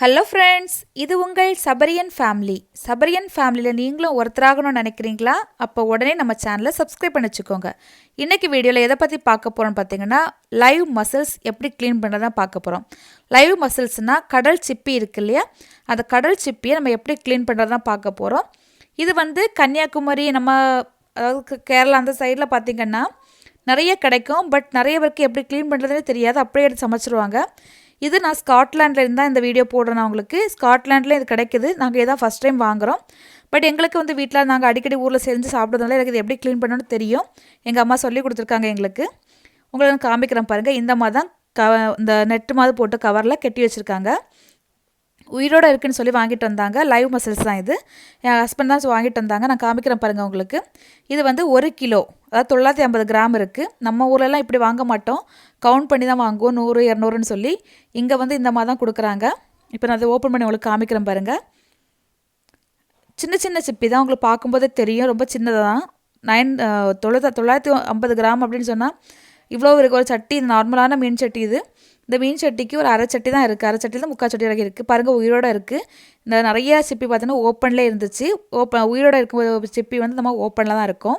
Hello friends இது உங்கள் சபரியன் family சபரியன் ஃபேமிலியில் நீங்களும் ஒருத்தராகணும்னு நினைக்கிறீங்களா? அப்போ உடனே நம்ம சேனலை சப்ஸ்கிரைப் பண்ணி வச்சுக்கோங்க. இன்றைக்கி வீடியோவில் எதை பற்றி பார்க்க போகிறோம்னு பார்த்தீங்கன்னா லைவ் மசில்ஸ் எப்படி க்ளீன் பண்ணுறதான் பார்க்க போகிறோம் லைவ் மசில்ஸ்னால் கடல் சிப்பி இருக்கு இல்லையா? அந்த கடல் சிப்பியை நம்ம எப்படி க்ளீன் பண்ணுறதான் பார்க்க போகிறோம் இது வந்து கன்னியாகுமரி நம்ம அதாவது கேரளா அந்த சைடில் பார்த்திங்கன்னா நிறைய கிடைக்கும். பட் நிறைய பேருக்கு எப்படி க்ளீன் பண்ணுறதுனே தெரியாது. அப்படியே எடுத்து சமைச்சிருவாங்க. இது நான் ஸ்காட்லாண்டில் இருந்தால் இந்த வீடியோ போடுறேன் உங்களுக்கு. ஸ்காட்லாண்டில் இது கிடைக்குது. நாங்கள் இதான் ஃபஸ்ட் டைம் வாங்குகிறோம் பட் எங்களுக்கு வந்து வீட்டில் நாங்கள் அடிக்கடி ஊரில் செஞ்சு சாப்பிட்றதுனால எனக்கு இது எப்படி க்ளீன் பண்ணணும்னு தெரியும். எங்கள் அம்மா சொல்லி கொடுத்துருக்காங்க எங்களுக்கு. உங்களை நான் காமிக்கிறேன் பாருங்கள் இந்த மாதிரி தான் க இந்த நெட்டு மாதிரி போட்டு கவரில் கட்டி வச்சுருக்காங்க. உயிரோட இருக்குன்னு சொல்லி வாங்கிட்டு வந்தாங்க. லைவ் மசில்ஸ் தான் இது. என் ஹஸ்பண்ட் தான் வாங்கிட்டு வந்தாங்க. நான் காமிக்கிறேன் பாருங்கள் உங்களுக்கு. இது வந்து ஒரு கிலோ அதாவது தொள்ளாயிரத்தி ஐம்பது கிராம் இருக்குது நம்ம ஊர்லலாம் இப்படி வாங்க மாட்டோம். கவுண்ட் பண்ணி தான் வாங்குவோம். நூறு இரநூறுன்னு சொல்லி. இங்கே வந்து இந்த மாதிரி தான் கொடுக்குறாங்க. இப்போ நான் அதை ஓப்பன் பண்ணி உங்களுக்கு காமிக்கிறேன் பாருங்கள் சின்ன சின்ன சிப்பி தான் உங்களுக்கு பார்க்கும்போதே தெரியும். ரொம்ப சின்னதாக தான். நைன் தொள்ளாயிரத்தி தொள்ளாயிரத்தி ஐம்பது கிராம் அப்படின்னு சொன்னால் இவ்வளோ இருக்கு ஒரு சட்டி இது நார்மலான மீன் சட்டி இது. இந்த மீன் சட்டிக்கு ஒரு அரை சட்டி தான் இருக்குது அரை சட்டி தான் முக்கால் சட்டி வரைக்கும் இருக்குது பாருங்கள் உயிரோட இருக்குது இந்த நிறைய சிப்பி பார்த்தோன்னா ஓப்பனில் இருந்துச்சு. ஓப்பன் உயிரோட இருக்கும் சிப்பி வந்து நம்ம ஓப்பனில் தான் இருக்கும்.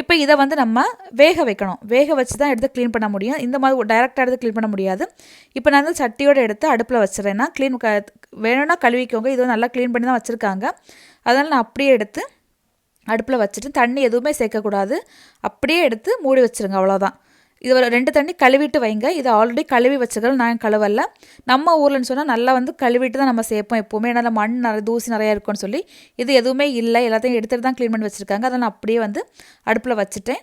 இப்போ இதை வந்து நம்ம வேக வைக்கணும். வேக வச்சு தான் எடுத்து க்ளீன் பண்ண முடியும். இந்த மாதிரி டைரெக்டாக எடுத்து க்ளீன் பண்ண முடியாது. இப்போ நான் வந்து சட்டியோடு எடுத்து அடுப்பில் வச்சுறேன்னா க்ளீன் க வேணும்னா கழுவிக்கோங்க. இது நல்லா க்ளீன் பண்ணி தான் வச்சுருக்காங்க. அதனால் நான் அப்படியே எடுத்து அடுப்பில் வச்சுட்டு தண்ணி எதுவுமே சேர்க்கக்கூடாது. அப்படியே எடுத்து மூடி வச்சுருங்க அவ்வளோதான் இது ஒரு ரெண்டு தண்ணி கழுவிட்டு வைங்க. இது ஆல்ரெடி கழுவி வச்சுக்கிறோம். நான் கழுவல. நம்ம ஊர்லன்னு சொன்னால் நல்லா வந்து கழுவிட்டு தான் நம்ம சேர்ப்போம் எப்போவுமே. ஏன்னா மண் நிறைய தூசி நிறையா இருக்கும்னு சொல்லி. இது எதுவுமே இல்லை. எல்லாத்தையும் எடுத்துகிட்டு தான் க்ளீன் பண்ணி வச்சுருக்காங்க. அதை நான் அப்படியே வந்து அடுப்பில் வச்சுட்டேன்.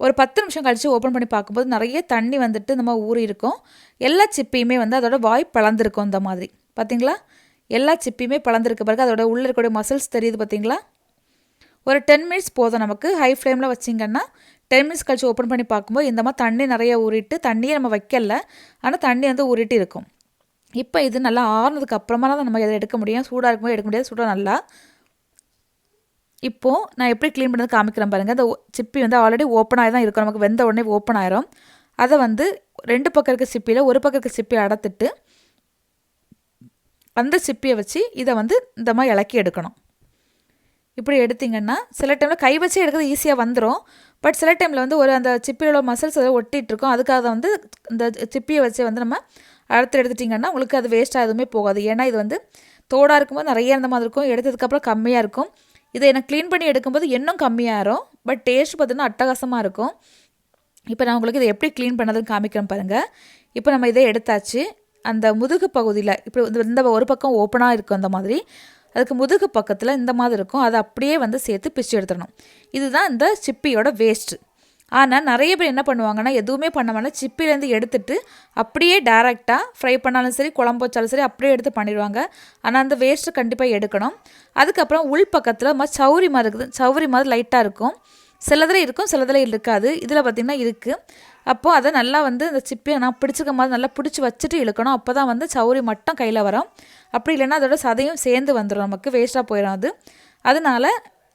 ஒரு பத்து நிமிஷம் கழித்து ஓப்பன் பண்ணி பார்க்கும்போது நிறைய தண்ணி வந்துட்டு நம்ம ஊறி இருக்கும். எல்லா சிப்பியுமே வந்து அதோட வாய் பிளந்திருக்கும் இந்த மாதிரி. பார்த்தீங்களா எல்லா சிப்பியுமே பிளந்திருக்க. பிறகு அதோட உள்ளே இருக்கக்கூடிய மசில்ஸ் தெரியுது பார்த்தீங்களா ஒரு டென் மினிட்ஸ் போதும் நமக்கு. ஹை ஃப்ளேமில் வச்சிங்கன்னா டென் மினிட்ஸ் கழிச்சு ஓப்பன் பண்ணி பார்க்கும்போது இந்த மாதிரி தண்ணி நிறைய ஊறிட்டு தண்ணியை நம்ம வைக்கல. ஆனால் தண்ணி வந்து ஊறிட்டு இருக்கும். இப்போ இது நல்லா ஆறுனதுக்கு அப்புறமா தான் நம்ம இதை எடுக்க முடியும். சூடாக இருக்கும்போது எடுக்க முடியாது. சூடாக நல்லா இப்போது நான் எப்படி க்ளீன் பண்ணது காமிக்கிறேன் பாருங்கள் அந்த சிப்பி வந்து ஆல்ரெடி ஓப்பன் ஆகி தான் இருக்கும் நமக்கு வெந்த உடனே ஓப்பன் ஆயிரும். அதை வந்து ரெண்டு பக்கம் இருக்க சிப்பியில் ஒரு பக்கம் இருக்க சிப்பி அடத்துட்டு அந்த சிப்பியை வச்சு இதை வந்து இந்த மாதிரி இலக்கி எடுக்கணும். இப்படி எடுத்தீங்கன்னா சில டைமில் கை வச்சு எடுக்கிறது ஈஸியாக வந்துடும் பட் சில டைமில் வந்து ஒரு அந்த சிப்பியோட மசில்ஸ் அதை ஒட்டிகிட்டு இருக்கும் அதுக்காக வந்து இந்த சிப்பியை வச்சு வந்து நம்ம அடுத்து எடுத்துட்டிங்கன்னா உங்களுக்கு அது வேஸ்ட்டாக எதுவுமே போகாது. ஏன்னா இது வந்து தோடாக இருக்கும்போது நிறைய இருந்த மாதிரி இருக்கும். எடுத்ததுக்கப்புறம் கம்மியாக இருக்கும். இதை எனக்கு க்ளீன் பண்ணி எடுக்கும்போது இன்னும் கம்மியாகிடும் பட் டேஸ்ட் பார்த்தீங்கன்னா அட்டகாசமாக இருக்கும். இப்போ நான் உங்களுக்கு இதை எப்படி க்ளீன் பண்ணதுன்னு காமிக்கிறேன் பாருங்கள் இப்போ நம்ம இதை எடுத்தாச்சு. அந்த முதுகு பகுதியில் இப்படி இந்த- இந்த ஒரு பக்கம் ஓப்பனாக இருக்கும் அந்த மாதிரி. அதுக்கு முதுகு பக்கத்தில் இந்த மாதிரி இருக்கும். அதை அப்படியே வந்து சேர்த்து பிச்சு எடுத்துடணும். இதுதான் இந்த சிப்பியோட வேஸ்ட்டு ஆனால் நிறைய பேர் என்ன பண்ணுவாங்கன்னா எதுவுமே பண்ண வேணாம். சிப்பிலேருந்து எடுத்துட்டு அப்படியே டேரெக்டாக ஃப்ரை பண்ணாலும் சரி குழம்பு வச்சாலும் சரி அப்படியே எடுத்து பண்ணிடுவாங்க. ஆனால் அந்த வேஸ்ட்டு கண்டிப்பாக எடுக்கணும். அதுக்கப்புறம் உள் பக்கத்தில் மாதிரி சௌரி மாதிரி இருக்குது. சௌரி மாதிரி லைட்டாக இருக்கும். சிலதில் இருக்கும் சிலதில் இருக்காது. இதில் பார்த்திங்கன்னா இருக்குது அப்போது அதை நல்லா வந்து இந்த சிப்பியை நான் பிடிச்சிக்க மாதிரி நல்லா பிடிச்சி வச்சுட்டு இழுக்கணும். அப்போ தான் வந்து சௌரி மட்டும் கையில் வரும். அப்படி இல்லைன்னா அதோட சதையும் சேர்ந்து வந்துடும் நமக்கு வேஸ்ட்டாக போயிடும் அது. அதனால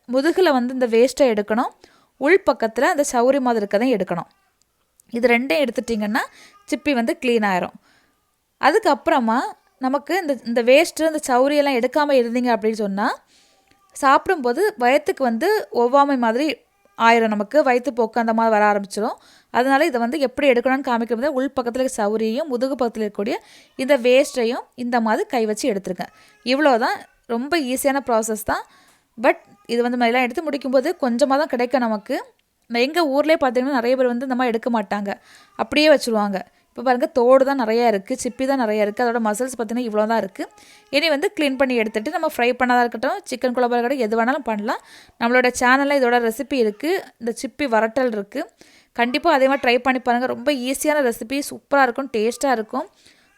முதுகில் வந்து இந்த வேஸ்ட்டை எடுக்கணும். உள் பக்கத்தில் அந்த சௌரி மாதிரி இருக்கதையும் எடுக்கணும். இது ரெண்டையும் எடுத்துட்டிங்கன்னா சிப்பி வந்து க்ளீன் ஆயிரும். அதுக்கப்புறமா நமக்கு இந்த இந்த வேஸ்ட்டு இந்த சௌரியெல்லாம் எடுக்காமல் இருந்தீங்க அப்படின்னு சொன்னால் சாப்பிடும்போது வயத்துக்கு வந்து ஒவ்வாமை மாதிரி ஆயிரும் நமக்கு வயிற்றுப்போக்கு அந்த மாதிரி வர ஆரம்பிச்சிடும் அதனால இதை வந்து எப்படி எடுக்கணும்னு காமிக்கிறது உள் பக்கத்தில் சௌரியையும் முதுகு பக்கத்தில் இருக்கக்கூடிய இந்த வேஸ்ட்டையும் இந்த மாதிரி கை வச்சு எடுத்துருங்க. இவ்வளோ தான் ரொம்ப ஈஸியான ப்ராசஸ் தான். பட் இது வந்து மாதிரிலாம் எடுத்து முடிக்கும்போது கொஞ்சமாக தான் கிடைக்கும் நமக்கு. எங்கள் ஊர்லேயே பார்த்தீங்கன்னா நிறைய பேர் வந்து இந்த மாதிரி எடுக்க மாட்டாங்க. அப்படியே வச்சுருவாங்க. இப்போ பாருங்கள் தோடு தான் நிறையா இருக்குது சிப்பி தான் நிறையா இருக்குது அதோட மசில்ஸ் பார்த்தீங்கன்னா இவ்வளோ தான் இருக்குது இனி வந்து க்ளீன் பண்ணி எடுத்துகிட்டு நம்ம ஃப்ரை பண்ணதாக இருக்கட்டும் சிக்கன் குழம்பா இருக்கட்டும் எது வேணாலும் பண்ணலாம். நம்மளோட சேனலில் இதோட ரெசிபி இருக்குது இந்த சிப்பி வரட்டல் இருக்குது கண்டிப்பாக அதே மாதிரி ட்ரை பண்ணி பாருங்கள் ரொம்ப ஈஸியான ரெசிபி சூப்பராக இருக்கும் டேஸ்ட்டாக இருக்கும்.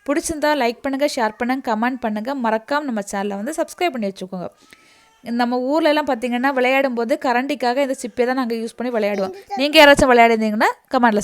பிடிச்சிருந்தா லைக் பண்ணுங்கள் ஷேர் பண்ணுங்கள் கமெண்ட் பண்ணுங்கள் மறக்காமல் நம்ம சேனலை வந்து சப்ஸ்கிரைப் பண்ணி வச்சுக்கோங்க. நம்ம ஊர்ல எல்லாம் பார்த்தீங்கன்னா விளையாடும் போது கரண்டிக்காக இந்த சிப்பியை தான் நாங்கள் யூஸ் பண்ணி விளையாடுவோம். நீங்கள் யாராச்சும் விளையாடிருந்தீங்கன்னா கமெண்ட்டில் சொல்லுங்கள்